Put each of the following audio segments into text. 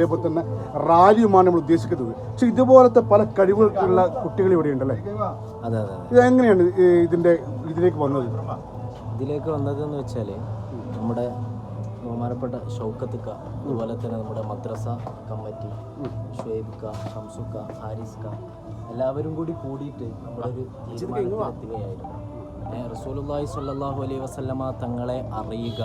അതേപോലെ തന്നെ റാലിയുമാണ് നമ്മൾ ഉദ്ദേശിക്കുന്നത്. പക്ഷെ ഇതുപോലത്തെ പല കഴിവുകളുള്ള കുട്ടികൾ ഇവിടെ ഉണ്ടല്ലേ? അതെ അതെ അതെ. ഇത് എങ്ങനെയാണ് ഇതിന്റെ ഇതിലേക്ക് വന്നത്? ഇതിലേക്ക് വന്നതെന്ന് വെച്ചാൽ നമ്മുടെ ബഹുമാനപ്പെട്ട ഷൗക്കത്തുക്ക അതുപോലെ തന്നെ നമ്മുടെ മദ്രസ കമ്മിറ്റി ഷുഹൈബിക്ക ഷംസുക്ക ഹാരിസ്ക എല്ലാവരും കൂടി കൂടിയിട്ട് നമ്മളൊരു തീരുമാനത്തിലെത്തുകയായിരുന്നു റസൂലുള്ളാഹി സ്വല്ലല്ലാഹു അലൈഹി വസല്ലമ തങ്ങളെ അറിയുക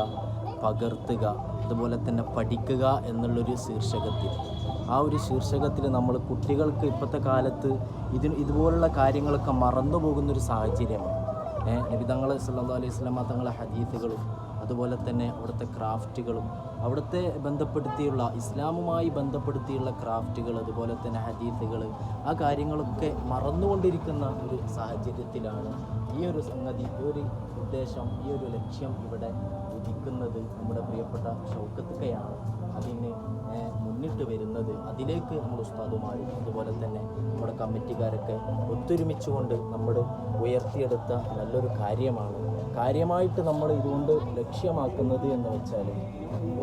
പകർത്തുക അതുപോലെ തന്നെ പഠിക്കുക എന്നുള്ളൊരു ശീർഷകത്തിൽ. ആ ഒരു ശീർഷകത്തിൽ നമ്മൾ കുട്ടികൾക്ക് ഇപ്പോഴത്തെ കാലത്ത് ഇതിന് ഇതുപോലുള്ള കാര്യങ്ങളൊക്കെ മറന്നു പോകുന്നൊരു സാഹചര്യമാണ്. നബിതങ്ങൾ സല്ലാ അലൈഹി സ്വലാമ തങ്ങളെ ഹദീസുകളും അതുപോലെ തന്നെ അവിടുത്തെ ക്രാഫ്റ്റുകളും അവിടുത്തെ ബന്ധപ്പെടുത്തിയുള്ള ഇസ്ലാമുമായി ബന്ധപ്പെടുത്തിയുള്ള ക്രാഫ്റ്റുകൾ അതുപോലെ തന്നെ ഹദീസുകൾ ആ കാര്യങ്ങളൊക്കെ മറന്നുകൊണ്ടിരിക്കുന്ന ഒരു സാഹചര്യത്തിലാണ് ഈ ഒരു സംഗതി. ഒരു ഉദ്ദേശം ഈ ഒരു ലക്ഷ്യം ഇവിടെ ഉദിക്കുന്നത് നമ്മുടെ പ്രിയപ്പെട്ട ഷൗക്കത്തുക്കയാണ്. അതിന് മുന്നിട്ട് വരുന്നത് അതിലേക്ക് നമ്മൾ ഉസ്താദുമാരും അതുപോലെ തന്നെ നമ്മുടെ കമ്മിറ്റിക്കാരൊക്കെ ഒത്തൊരുമിച്ചുകൊണ്ട് നമ്മൾ ഉയർത്തിയെടുത്ത നല്ലൊരു കാര്യമാണ്. കാര്യമായിട്ട് നമ്മൾ ഇതുകൊണ്ട് ലക്ഷ്യമാക്കുന്നത് എന്ന് വെച്ചാൽ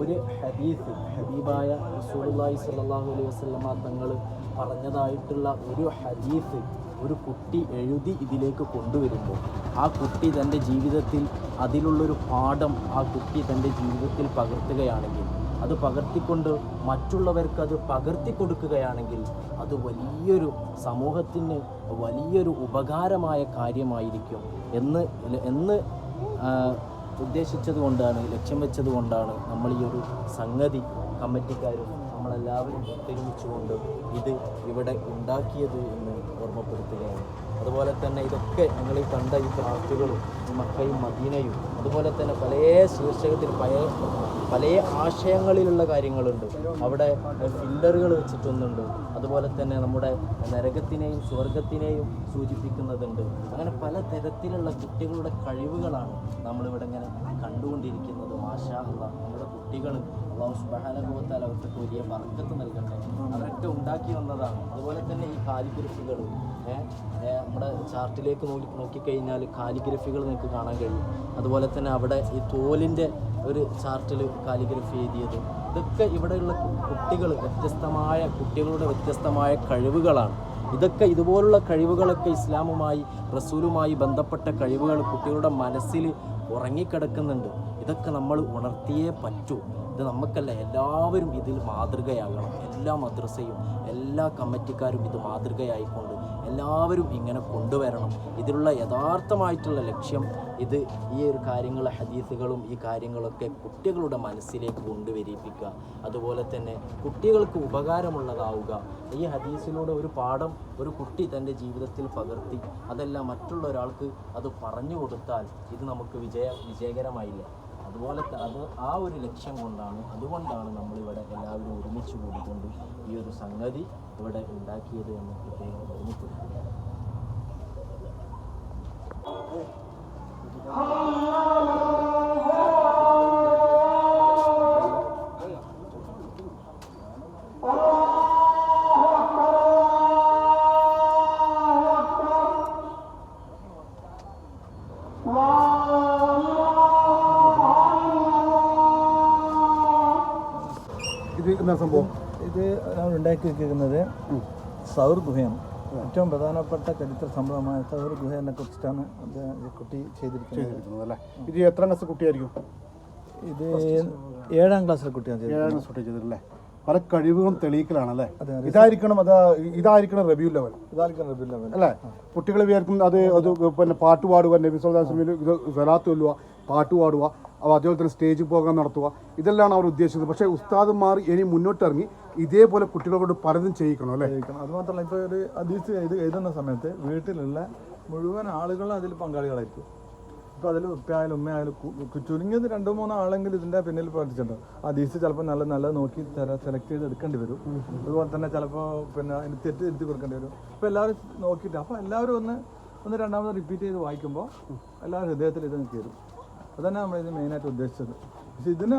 ഒരു ഹദീസ് ഹബീബായ റസൂലുള്ളാഹി സ്വല്ലല്ലാഹു അലൈഹി വസല്ലമ തങ്ങൾ പറഞ്ഞതായിട്ടുള്ള ഒരു ഹദീസ് ഒരു കുട്ടി എഴുതി ഇതിലേക്ക് കൊണ്ടുവരുമ്പോൾ ആ കുട്ടി തന്റെ ജീവിതത്തിൽ അതിലുള്ളൊരു പാഠം ആ കുട്ടി തന്റെ ജീവിതത്തിൽ പകർത്തുകയാണെങ്കിൽ അത് പകർത്തിക്കൊണ്ട് മറ്റുള്ളവർക്ക് അത് പകർത്തി കൊടുക്കുകയാണെങ്കിൽ അത് വലിയൊരു സമൂഹത്തിന് വലിയൊരു ഉപകാരമായ കാര്യമായിരിക്കും എന്ന് എന്ന് ഉദ്ദേശിച്ചതുകൊണ്ടാണ് ഉദ്ദേശിച്ചത് കൊണ്ടാണ് ലക്ഷ്യം വെച്ചത് കൊണ്ടാണ് നമ്മൾ ഈ ഒരു സംഗതി കമ്മിറ്റിക്കാരും നമ്മളെല്ലാവരും ഒത്തൊരുമിച്ചുകൊണ്ട് ഇത് ഇവിടെ ഉണ്ടാക്കിയത് എന്ന് ഓർമ്മപ്പെടുത്തുകയാണ്. അതുപോലെ തന്നെ ഇതൊക്കെ ഞങ്ങൾ ഈ കണ്ട ഈ ക്രാഫ്റ്റുകളും ഈ മക്കയും മദീനയും അതുപോലെ തന്നെ പല ശീർഷകത്തിൽ പല പല ആശയങ്ങളിലുള്ള കാര്യങ്ങളുണ്ട്. അവിടെ ഫില്ലറുകൾ വെച്ചിട്ടൊന്നുണ്ട്. അതുപോലെ തന്നെ നമ്മുടെ നരകത്തിനെയും സ്വർഗത്തിനെയും സൂചിപ്പിക്കുന്നതുണ്ട്. അങ്ങനെ പല തരത്തിലുള്ള കുട്ടികളുടെ കഴിവുകളാണ് നമ്മളിവിടെ ഇങ്ങനെ കണ്ടുകൊണ്ടിരിക്കുന്നത് ആശാ നമ്മുടെ കുട്ടികൾ അള്ളാഹു സുബാനുഭവത്താൽ അവർക്ക് വലിയ വർക്കത്ത് നൽകട്ടെ. അവരൊക്കെ ഉണ്ടാക്കി വന്നതാണ്. അതുപോലെ തന്നെ ഈ കാലിഗ്രഫികൾ നമ്മുടെ ചാർട്ടിലേക്ക് നോക്കി നോക്കിക്കഴിഞ്ഞാൽ കാലിഗ്രഫികൾ നിങ്ങൾക്ക് കാണാൻ കഴിയും. അതുപോലെ തന്നെ അവിടെ ഈ തോലിന്റെ ഒരു ചാർട്ടിൽ കാലിഗ്രഫി എഴുതിയത്. ഇതൊക്കെ ഇവിടെയുള്ള കുട്ടികൾ വ്യത്യസ്തമായ കുട്ടികളുടെ വ്യത്യസ്തമായ കഴിവുകളാണ്. ഇതൊക്കെ ഇതുപോലുള്ള കഴിവുകളൊക്കെ ഇസ്ലാമുമായി റസൂലുമായി ബന്ധപ്പെട്ട കഴിവുകൾ കുട്ടികളുടെ മനസ്സിൽ ഉറങ്ങിക്കിടക്കുന്നുണ്ട്. ഇതൊക്കെ നമ്മൾ ഉണർത്തിയേ പറ്റൂ. ഇത് നമുക്കല്ല എല്ലാവരും ഇതിൽ മാതൃകയാകണം. എല്ലാ മദ്രസയും എല്ലാ കമ്മിറ്റിക്കാരും ഇത് മാതൃകയായിക്കൊണ്ട് എല്ലാവരും ഇങ്ങനെ കൊണ്ടുവരണം. ഇതിലുള്ള യഥാർത്ഥമായിട്ടുള്ള ലക്ഷ്യം ഇത് ഈ ഒരു കാര്യങ്ങൾ ഹദീസുകളും ഈ കാര്യങ്ങളൊക്കെ കുട്ടികളുടെ മനസ്സിലേക്ക് കൊണ്ടുവരിപ്പിക്കുക. അതുപോലെ തന്നെ കുട്ടികൾക്ക് ഉപകാരമുള്ളതാവുക. ഈ ഹദീസിലൂടെ ഒരു പാഠം ഒരു കുട്ടി തന്റെ ജീവിതത്തിൽ പകർത്തി അതെല്ലാം മറ്റുള്ള ഒരാൾക്ക് അത് പറഞ്ഞു കൊടുത്താൽ ഇത് നമുക്ക് വിജയ വിജയകരമായില്ല. അതുപോലെ അത് ആ ഒരു ലക്ഷ്യം കൊണ്ടാണ് അതുകൊണ്ടാണ് നമ്മളിവിടെ എല്ലാവരും ഒരുമിച്ച് കൂടിക്കൊണ്ട് ഈ ഒരു സംഗതി ഇവിടെ ഉണ്ടാക്കിയത് എന്ന് പ്രത്യേകം ഓർമ്മപ്പെടുത്തുക ഇത് ഉണ്ടാക്കി വെക്കുന്നത് സൗർ ഗുഹയാണ്. ഏറ്റവും പ്രധാനപ്പെട്ട ചരിത്ര സംഭവമായ സൗർ ഗുഹയെ കുറിച്ചിട്ടാണ് കുട്ടി ചെയ്തിരിക്കുന്നത്. അല്ലേ? ഇത് എത്രാം ക്ലാസ് കുട്ടിയായിരിക്കും? ഇത് ഏഴാം ക്ലാസ്സിലെ കുട്ടിയാണ് ഏഴാം ക്ലാസ് കുട്ടി ചെയ്തിട്ടില്ലേ പല കഴിവുകളും തെളിയിക്കലാണ് അല്ലേ? ഇതായിരിക്കണം അത് ഇതായിരിക്കണം റെവ്യൂ ലെവൽ ഇതായിരിക്കണം റബിയുൽ ലെവൽ അല്ലേ? കുട്ടികൾ വിചാരിക്കും അത് അത് പിന്നെ പാട്ട് പാടുക നബി സല്ലാസ്ലമിൽ ഇത് സ്വലാത്ത് ചൊല്ലുക പാട്ട് പാടുക. അതേപോലെ തന്നെ സ്റ്റേജ് പ്രോഗ്രാം നടത്തുക. ഇതെല്ലാം അവർ ഉദ്ദേശിച്ചത്. പക്ഷേ ഉസ്താദന്മാർ ഇനി മുന്നോട്ടിറങ്ങി ഇതേപോലെ കുട്ടികളോട് പലതും ചെയ്യിക്കണം അല്ലേ? അത് മാത്രമല്ല ഇപ്പോൾ ഒരു അതീസ് ഇത് എഴുതുന്ന സമയത്ത് വീട്ടിലുള്ള മുഴുവൻ ആളുകളും അതിൽ പങ്കാളികളായിരിക്കും. ഇപ്പോൾ അതിൽ ഉപ്പയായാലും ഉമ്മയായാലും ചുരുങ്ങിയത് രണ്ടോ മൂന്നോ ആളെങ്കിലും ഇതിന്റെ പിന്നിൽ പ്രവർത്തിച്ചിട്ടുണ്ടാവും അതീസ് ചിലപ്പോൾ നല്ല നല്ല നോക്കി സെലക്ട് ചെയ്ത് എടുക്കേണ്ടി വരും. അതുപോലെ തന്നെ ചിലപ്പോൾ പിന്നെ അതിന് തെറ്റ് തിരുത്തി കൊടുക്കേണ്ടി വരും. അപ്പോൾ എല്ലാവരും നോക്കിയിട്ട് അപ്പോൾ എല്ലാവരും ഒന്ന് ഒന്ന് രണ്ടാമത് റിപ്പീറ്റ് ചെയ്ത് വായിക്കുമ്പോൾ എല്ലാവരും ഹൃദയത്തിൽ ഇത് കയറും അതന്നെ നമ്മൾ ഇത് മെയിനായിട്ട് ഉദ്ദേശിച്ചത്. പക്ഷെ ഇതിന്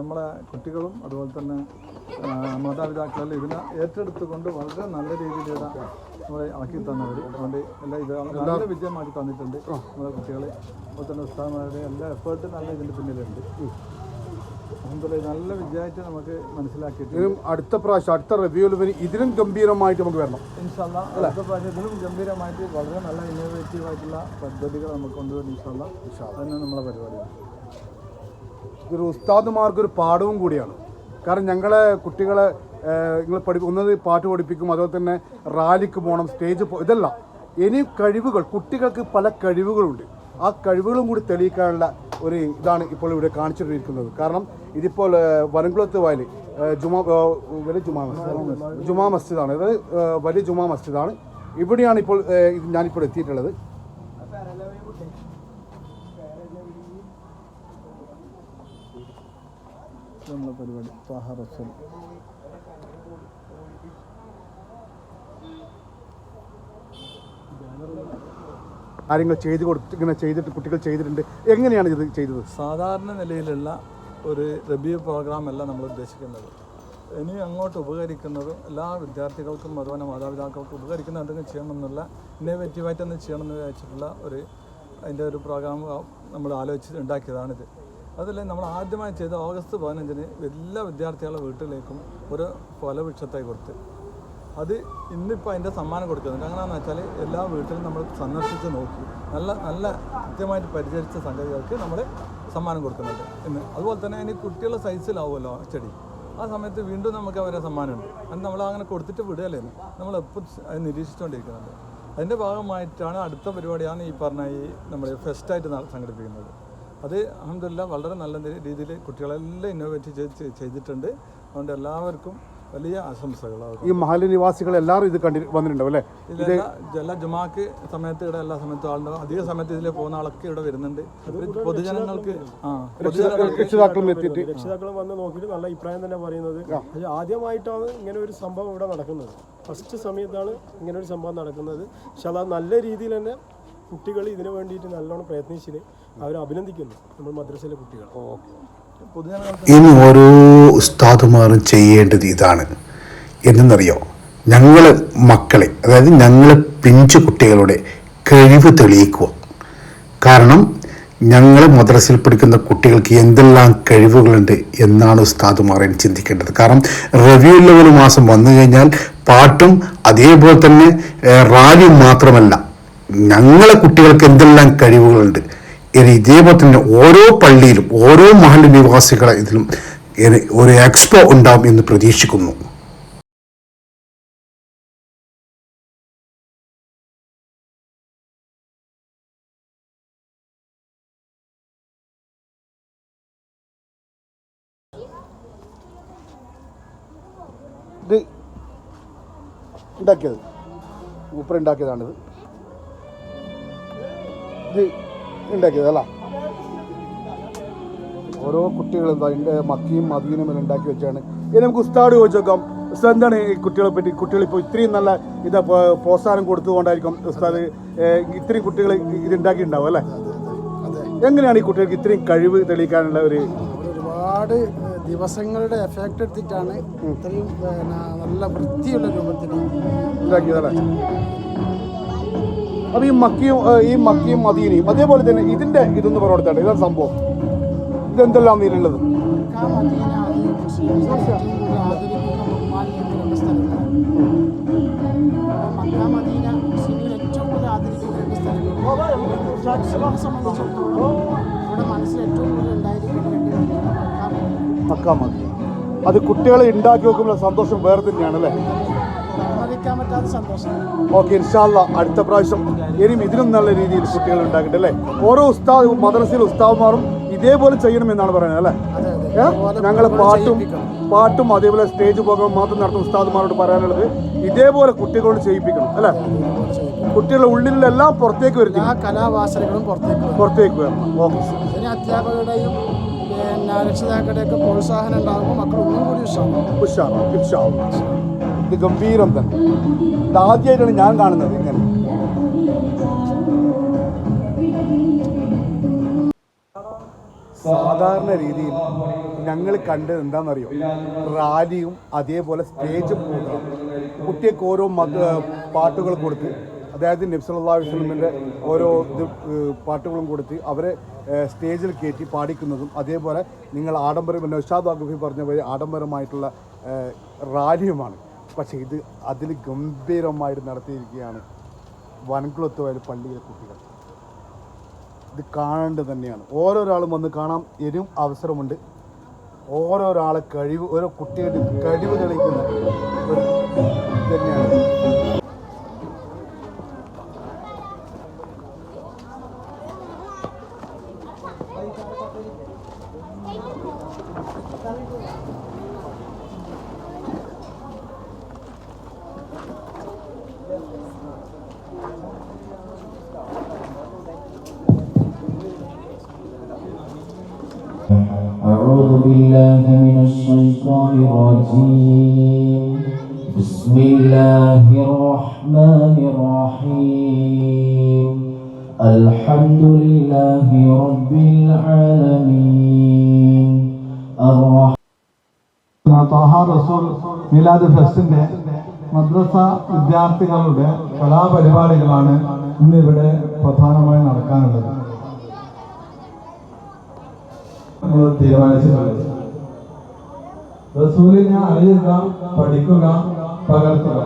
നമ്മളെ കുട്ടികളും അതുപോലെ തന്നെ മാതാപിതാക്കളെല്ലാം ഇതിനെ ഏറ്റെടുത്തുകൊണ്ട് വളരെ നല്ല രീതിയിലുള്ള നമ്മളെ ആക്കി തന്നവർ അതുകൊണ്ട് എല്ലാം ഇത് നല്ല വിജയമാക്കി തന്നിട്ടുണ്ട് നമ്മളെ കുട്ടികളെ. അതുപോലെ തന്നെ ഉസ്താദന്മാരുടെ എല്ലാ എഫേർട്ടും നല്ല ഇതിന്റെ പിന്നിലുണ്ട്. നല്ല വിജയമായിട്ട് നമുക്ക് മനസ്സിലാക്കിയിട്ട് ഇതിനും അടുത്ത പ്രാവശ്യം അടുത്ത റിവ്യൂവിൽ ഇതിലും ഗംഭീരമായിട്ട് നമുക്ക് വരണം. ഇൻഷാല്ല അടുത്ത പ്രാവശ്യത്തിലും ഗംഭീരമായിട്ട് വളരെ നല്ല ഇന്നോവേറ്റീവ് ആയിട്ടുള്ള പദ്ധതികൾ നമുക്ക് കൊണ്ടുവരും ഇൻഷാല്ല. അതന്നെ നമ്മളെ പരിപാടിയാണ് ഇതൊരു ഉസ്താദുമാർക്ക് ഒരു പാഠവും കൂടിയാണ്. കാരണം ഞങ്ങളെ കുട്ടികളെ നിങ്ങൾ പഠി ഒന്നത് പാട്ട് പഠിപ്പിക്കും അതുപോലെ തന്നെ റാലിക്ക് പോകണം സ്റ്റേജ് പോ ഇതല്ല. ഇനി കഴിവുകൾ കുട്ടികൾക്ക് പല കഴിവുകളുണ്ട്. ആ കഴിവുകളും കൂടി തെളിയിക്കാനുള്ള ഒരു ഇതാണ് ഇപ്പോൾ ഇവിടെ കാണിച്ചുകൊണ്ടിരിക്കുന്നത് കാരണം ഇതിപ്പോൾ വനംകുളത്ത് വയൽ ജുമാ വലിയ ജുമാ മസ്ജിദ്. ജുമാ മസ്ജിദാണ്. അതായത് വലിയ ജുമാ മസ്ജിദാണ്. ഇവിടെയാണ് ഇപ്പോൾ ഞാനിപ്പോൾ എത്തിയിട്ടുള്ളത്. പരിപാടി ത്വാഹ റസൂൽ കാര്യങ്ങൾ ചെയ്ത് കൊടുത്ത് ഇങ്ങനെ ചെയ്തിട്ട് കുട്ടികൾ ചെയ്തിട്ടുണ്ട്. എങ്ങനെയാണ് ഇത് ചെയ്തത്? സാധാരണ നിലയിലുള്ള ഒരു റബിയ പ്രോഗ്രാം അല്ല നമ്മൾ ഉദ്ദേശിക്കുന്നത്. ഇനി അങ്ങോട്ട് ഉപകരിക്കുന്നതും എല്ലാ വിദ്യാർത്ഥികൾക്കും അതുപോലെ മാതാപിതാക്കൾക്കും ഉപകരിക്കുന്ന എന്തെങ്കിലും ചെയ്യണമെന്നുള്ള ഇന്നോവേറ്റീവായിട്ട് തന്നെ ചെയ്യണമെന്ന് വിചാരിച്ചിട്ടുള്ള ഒരു അതിന്റെ ഒരു പ്രോഗ്രാം നമ്മൾ ആലോചിച്ച് ഉണ്ടാക്കിയതാണിത്. അതല്ലേ നമ്മൾ ആദ്യമായി ചെയ്ത ഓഗസ്റ്റ് പതിനഞ്ചിന് എല്ലാ വിദ്യാർത്ഥികളുടെ വീട്ടിലേക്കും ഒരു ഫലവൃക്ഷത്തായി കൊടുത്ത്. അത് ഇന്നിപ്പോൾ അതിന്റെ സമ്മാനം കൊടുക്കുന്നുണ്ട് അങ്ങനെയാണെന്ന് വെച്ചാൽ എല്ലാ വീട്ടിലും നമ്മൾ സന്ദർശിച്ച് നോക്കി നല്ല നല്ല കൃത്യമായിട്ട് പരിചരിച്ച സംഗതികൾക്ക് നമ്മൾ സമ്മാനം കൊടുക്കുന്നുണ്ട്. ഇന്ന് അതുപോലെ തന്നെ അതിന് കുട്ടികളുടെ സൈസിലാവുമല്ലോ ചെടി. ആ സമയത്ത് വീണ്ടും നമുക്ക് അവരെ സമ്മാനമുണ്ട്. അത് നമ്മൾ അങ്ങനെ കൊടുത്തിട്ട് വിടുകയല്ലേ നമ്മൾ എപ്പോൾ അത് നിരീക്ഷിച്ചുകൊണ്ടിരിക്കുന്നുണ്ട് അതിന്റെ ഭാഗമായിട്ടാണ് അടുത്ത പരിപാടിയാണ് ഈ പറഞ്ഞ ഈ നമ്മുടെ ഫെസ്റ്റായിട്ട് സംഘടിപ്പിക്കുന്നത്. അത് അഹമ്മദില്ല വളരെ നല്ല രീതിയിൽ കുട്ടികളെല്ലാം ഇന്നോവേറ്റ് ചെയ്ത് ചെയ്തിട്ടുണ്ട്. അതുകൊണ്ട് എല്ലാവർക്കും വലിയ ആശംസകൾ ഈ മഹല്ല് നിവാസികൾ എല്ലാവരും ഇത് കണ്ടി വന്നിട്ടുണ്ടാവും അല്ലേ? ഇത് ജല ജുമാക്ക് സമയത്ത് ഇവിടെ എല്ലാ സമയത്തും ആളുണ്ടാവും. അധിക സമയത്ത് ഇതിൽ പോകുന്ന ആളൊക്കെ ഇവിടെ വരുന്നുണ്ട്. പൊതുജനങ്ങൾക്ക് ആ രക്ഷിതാക്കളും എത്തിയിട്ട്. രക്ഷിതാക്കളും വന്ന് നോക്കിയിട്ട് നല്ല അഭിപ്രായം തന്നെ പറയുന്നത്. ആദ്യമായിട്ടാണ് ഇങ്ങനെ ഒരു സംഭവം ഇവിടെ നടക്കുന്നത്. ഫസ്റ്റ് സമയത്താണ് ഇങ്ങനെ ഒരു സംഭവം നടക്കുന്നത്. പക്ഷെ അത് നല്ല രീതിയിൽ തന്നെ കുട്ടികൾ ഇതിനു വേണ്ടിയിട്ട് നല്ലോണം പ്രയത്നിച്ചിട്ട് അവരെ അഭിനന്ദിക്കുന്നു. നമ്മൾ മദ്രസയിലെ കുട്ടികൾ പൊതുജനങ്ങൾക്ക് ഇനി ഓരോ ഉസ്താദുമാരും ചെയ്യേണ്ടത് ഇതാണ്. എന്തെന്നറിയോ? ഞങ്ങൾ മക്കളെ അതായത് ഞങ്ങൾ പിഞ്ചു കുട്ടികളുടെ കഴിവ് തെളിയിക്കുക. കാരണം ഞങ്ങൾ മദ്രസയിൽ പഠിക്കുന്ന കുട്ടികൾക്ക് എന്തെല്ലാം കഴിവുകളുണ്ട് എന്നാണ് ഉസ്താദുമാർ ചിന്തിക്കേണ്ടത്. കാരണം റിവ്യൂ ലെവൽ മാസം വന്നു കഴിഞ്ഞാൽ പാട്ടും അതേപോലെ തന്നെ റാലിയും മാത്രമല്ല ഞങ്ങളെ കുട്ടികൾക്ക് എന്തെല്ലാം കഴിവുകളുണ്ട് ഇനി ഇതേപോലെ തന്നെ ഓരോ പള്ളിയിലും ഓരോ മഹൽ നിവാസികളെ ഇതിലും ഒരു എക്സ്പോ ഉണ്ടാവും എന്ന് പ്രതീക്ഷിക്കുന്നു. ഇത് ഉണ്ടാക്കിയത്. മൂപ്പർ ഉണ്ടാക്കിയതാണിത്. ഇത് ഉണ്ടാക്കിയത് അല്ല? ഓരോ കുട്ടികൾ എന്താ എന്റെ മക്കിയും മദീനും എല്ലാം ഉണ്ടാക്കി വെച്ചാണ്. ഇനി നമുക്ക് ഉസ്താദ് ചോദിച്ചു നോക്കാം. ഉസ്താദ് എന്താണ് ഈ കുട്ടികളെ പറ്റി? കുട്ടികൾ ഇപ്പോൾ ഇത്രയും നല്ല ഇത് പ്രോത്സാഹനം കൊടുത്തുകൊണ്ടായിരിക്കും ഉസ്താദ് ഇത്രയും കുട്ടികൾ ഇത് ഉണ്ടാക്കിയിട്ടുണ്ടാവും അല്ലേ? എങ്ങനെയാണ് ഈ കുട്ടികൾക്ക് ഇത്രയും കഴിവ് തെളിയിക്കാനുള്ള ഒരു ഒരുപാട് ദിവസങ്ങളുടെ എഫക്റ്റ് എടുത്തിട്ടാണ് ഇത്രയും നല്ല വൃത്തിയുള്ള രൂപത്തിൽ ഉണ്ടാക്കിയതല്ലേ അപ്പൊ ഈ മക്കിയും ഈ മക്കിയും മദീനയും അതേപോലെ തന്നെ ഇതിന്റെ ഇതൊന്ന് പറഞ്ഞെടുത്താണ് ഇതാണ് സംഭവം. ഇതെന്തെല്ലാം ഇതിലുള്ളത് അത് കുട്ടികളെ ഉണ്ടാക്കി വെക്കുമ്പോൾ സന്തോഷം വേറെ തന്നെയാണ് അല്ലേ സമ്മതിക്കാൻ പറ്റാത്ത സന്തോഷം. ഓക്കെ ഇൻഷാല്ല അടുത്ത പ്രാവശ്യം ഇനിയും ഇതിനും നല്ല രീതിയിൽ കുട്ടികൾ ഉണ്ടാക്കട്ടെ അല്ലേ? ഓരോ ഉസ്താദ് മദ്രസയിലെ ഉസ്താവുമാറും ഇതേപോലെ ചെയ്യണമെന്നാണ് പറയുന്നത് അല്ലേ? ഞങ്ങളെ പാട്ടും പാട്ടും അതേപോലെ സ്റ്റേജ് പ്രോഗ്രാം മാത്രം നടത്തുന്ന ഉസ്താദുമാരോട് പറയാനുള്ളത് ഇതേപോലെ കുട്ടികളോട് ചെയ്യിപ്പിക്കണം അല്ലേ? കുട്ടികളുടെ ഉള്ളിലെല്ലാം എല്ലാം പുറത്തേക്ക് വരും ആ കലാവാസനകളും പുറത്തേക്ക് വരും. പുറത്തേക്ക് വരണം ഓക്കെ. ഇതിന് അധ്യാപകരുടെയും പിന്നെ രക്ഷിതാക്കളുടെയൊക്കെ പ്രോത്സാഹനം ഉണ്ടാകുമ്പോൾ മക്കൾ ഒന്നും കൂടി ഉഷാറാണ് ഇൻഷാല്ലാ. ഇത് ഗംഭീരം തന്നെ. ഇത് ആദ്യമായിട്ടാണ് ഞാൻ കാണുന്നത് ഇങ്ങനെ. സാധാരണ രീതിയിൽ ഞങ്ങൾ കണ്ടത് എന്താണെന്നറിയോ? റാലിയും അതേപോലെ സ്റ്റേജ് പ്രോഗ്രാം കുട്ടിയൊക്കെ ഓരോ പാട്ടുകൾ കൊടുത്ത് അതായത് നബ്സല്ലാ വസ്ലമിന്റെ ഓരോ ഇത് പാട്ടുകളും കൊടുത്ത് അവരെ സ്റ്റേജിൽ കയറ്റി പാടിക്കുന്നതും അതേപോലെ നിങ്ങൾ ആഡംബരം നൗഷാദ് വാഗഫി പറഞ്ഞ പോലെ ആഡംബരമായിട്ടുള്ള റാലിയുമാണ്. പക്ഷേ ഇത് അതിൽ ഗംഭീരമായിട്ട് നടത്തിയിരിക്കുകയാണ്. വനക്കുളത്തുവായ പള്ളിയിലെ കുട്ടികൾ. ഇത് കാണേണ്ടത് തന്നെയാണ്. ഓരോരാളും വന്ന് കാണാൻ ഇനിയും അവസരമുണ്ട്. ഓരോരാളെ കഴിവ് ഓരോ കുട്ടികളുടെ കഴിവ് തെളിയിക്കുന്ന തന്നെയാണ് Thank you. بالله من الشيطان الرجيم بسم الله الرحمن الرحيم الحمد لله رب العالمين الرحمن ത്വാഹ റസൂൽ മിലാദ് ഫെസ്റ്റിന്റെ മദ്രസ വിദ്യാർത്ഥികളുടെ കലാപരിപാടികളാണ് ഇന്ന് ഇവിടെ പ്രധാനമായും നടക്കാനുള്ളത് നമ്മൾ തീരുമാനിച്ചിട്ടുള്ളത് റസൂലിനെ അറിയുക പഠിക്കുക പകർത്തുക.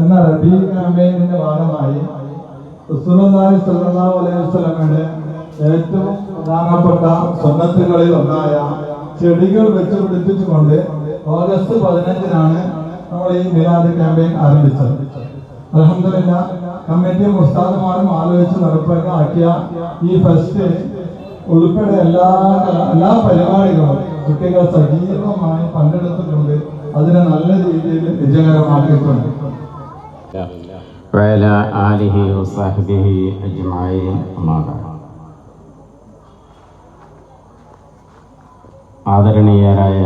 എന്ന റബി ക്യാമ്പയിനിന്റെ ഭാഗമായി സ്വല്ലല്ലാഹു അലൈഹി ഏറ്റവും പ്രധാനപ്പെട്ട സുന്നത്തുകളിൽ ഒന്നായ ചെടികൾ വെച്ച് പിടിപ്പിച്ചുകൊണ്ട് ഓഗസ്റ്റ് പതിനഞ്ചിനാണ് നമ്മൾ ഈ മിലാദ് ക്യാമ്പയിൻ ആരംഭിച്ചത്. അലഹമില്ല കമ്മിറ്റിയും ഉസ്താദുമാരും ആലോചിച്ച് നടപ്പാക്കിയ ഈ ഫെസ്റ്റ് ഉൾപ്പെടെ എല്ലാ എല്ലാ പരിപാടികളും കുട്ടികൾ സജീവമായി പങ്കെടുത്തിട്ടുണ്ട് അതിനെ നല്ല രീതിയിൽ വിജയകരമാക്കിയിട്ടുണ്ട് وعلى آله وصحبه أجمعين أما بعد ആദരണീയരായ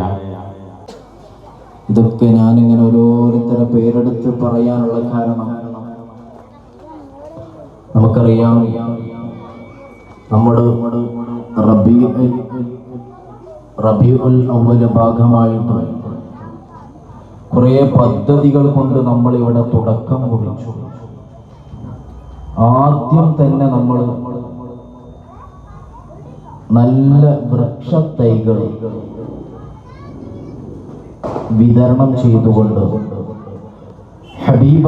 ഇതൊക്കെ ഞാനിങ്ങനെ ഓരോരുത്തരെ പേരെടുത്ത് പറയാനുള്ള കാരണം നമുക്കറിയാം നമ്മുടെ റബി റബിഉൽ അവൽ ഭാഗമായിട്ട് കുറേ പദ്ധതികൾ കൊണ്ട് നമ്മൾ ഇവിടെ തുടക്കം കുറിച്ചു. ആദ്യം തന്നെ നമ്മൾ നല്ല വൃക്ഷത്തൈകൾ വിതരണം ചെയ്തുകൊണ്ട് ഹബീബ